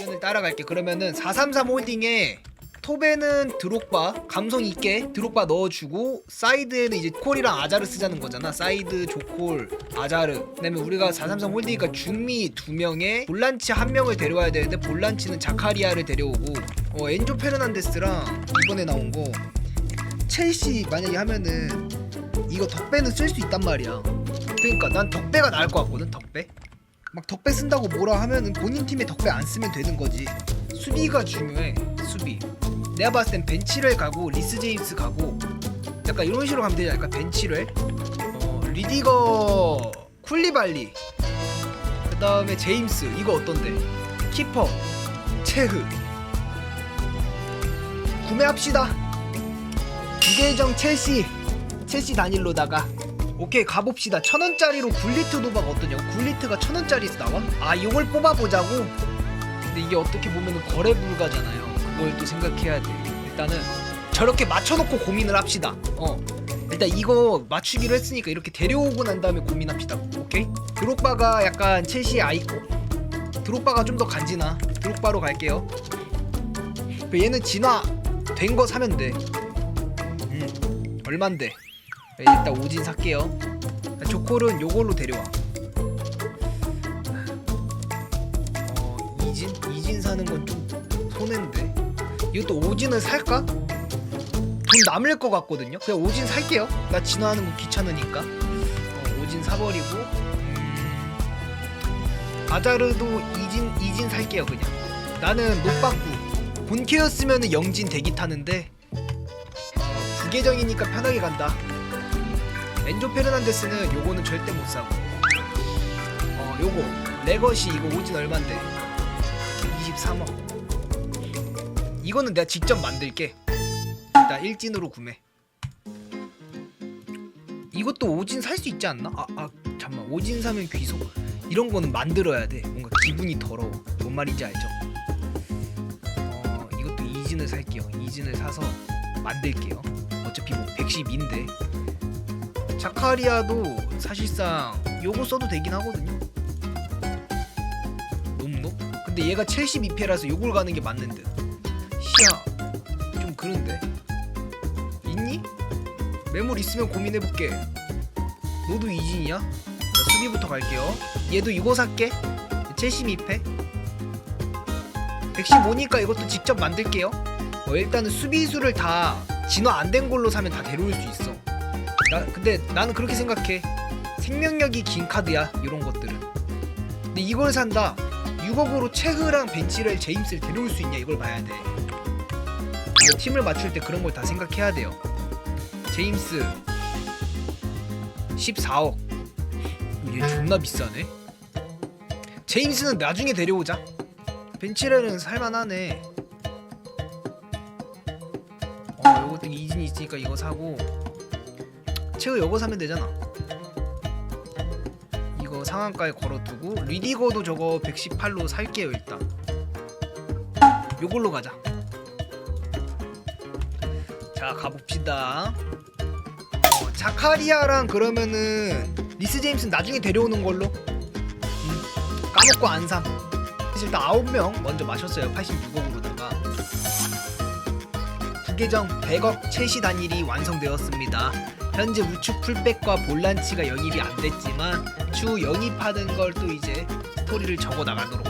의견을 따라갈게. 그러면은 433 홀딩에 톱에는 드록바 감성 있게 드록바 넣어주고 사이드에는 이제 콜이랑 아자르 쓰자는 거잖아. 사이드 조콜 아자르. 그다음에 우리가 433 홀딩이니까 중미 두 명에 볼란치 한 명을 데려와야 되는데 볼란치는 자카리아를 데려오고 어 엔조 페르난데스랑 이번에 나온 거 첼시 만약에 하면은 이거 덕배는 쓸 수 있단 말이야. 그러니까 난 덕배가 나을 것 같거든 덕배. 막 덕배 쓴다고 뭐라 하면은 본인 팀에 덕배 안 쓰면 되는 거지. 수비가 중요해. 수비. 내가 봤을 땐 벤치를 가고 리스 제임스 가고 약간 이런 식으로 가면 되지 않을까? 벤치를. 어, 리디거 쿨리발리. 그 다음에 제임스 이거 어떤데? 키퍼 체흐. 구매합시다. 두계정 첼시 첼시 단일로다가 오케이 가봅시다. 천 원짜리로 굴리트 노박 어떠냐고 굴리트가 천 원짜리에서 나와? 아 이걸 뽑아보자고? 근데 이게 어떻게 보면 거래 불가잖아요. 그걸 또 생각해야 돼. 일단은 저렇게 맞춰놓고 고민을 합시다. 어. 일단 이거 맞추기로 했으니까 이렇게 데려오고 난 다음에 고민합시다. 오케이? 드록바가 약간 첼시 아이콘 드록바가 좀 더 간지나? 드록바로 갈게요. 그 얘는 진화 된 거 사면 돼. 음, 얼만데? 네, 일단 오진 살게요. 조콜은 요걸로 데려와. 어, 이진? 이진 사는 건 좀 손해인데. 이것도 오진을 살까? 돈 남을 것 같거든요. 그냥 오진 살게요. 나 진화하는 거 귀찮으니까. 어, 오진 사버리고. 음, 아자르도 이진 이진 살게요 그냥. 나는 노빠꾸 본캐였으면 영진 대기 타는데 부계정이니까 편하게 간다. 엔조 페르난데스는 요거는 절대 못 사고. 어, 요거 레거시 이거 오진 얼만데? 23억. 이거는 내가 직접 만들게. 일단 일진으로 구매. 이것도 오진 살 수 있지 않나? 아, 아, 잠만. 오진 사면 귀속. 이런 거는 만들어야 돼. 뭔가 기분이 더러워. 뭔 말인지 알죠? 어, 이것도 이진을 살게요. 이진을 사서 만들게요. 어차피 뭐 110인데 자카리아도 사실상 요거 써도 되긴 하거든요 놈노? 근데 얘가 72패라서 요걸 가는 게 맞는 듯 시야 좀 그런데 있니? 매물 있으면 고민해볼게 너도 이진이야? 자 수비부터 갈게요 얘도 이거 살게 72패 115니까 이것도 직접 만들게요 어, 일단은 수비수를 다 진화 안 된 걸로 사면 다 데려올 수 있어. 나 근데 나는 그렇게 생각해. 생명력이 긴 카드야 이런 것들은. 근데 이걸 산다. 6억으로 체흐랑 벤치를 제임스를 데려올 수 있냐 이걸 봐야 돼. 팀을 맞출 때 그런 걸 다 생각해야 돼요. 제임스 14억. 얘 존나 비싸네. 제임스는 나중에 데려오자. 벤치레는 살만하네. 어 요것도 이진이 있으니까 이거 사고 최후 요거 사면 되잖아. 이거 상한가에 걸어두고 리디거도 저거 118로 살게요 일단. 요걸로 가자. 자 가봅시다. 어, 자카리아랑 그러면은 리스 제임스는 나중에 데려오는 걸로. 음, 까먹고 안삼. 일단 9명 먼저 마셨어요 86억으로다가. 부계정 100억 채시 단일이 완성되었습니다. 현재 우측 풀백과 볼란치가 영입이 안 됐지만 추후 영입하는 걸 또 이제 스토리를 적어 나가도록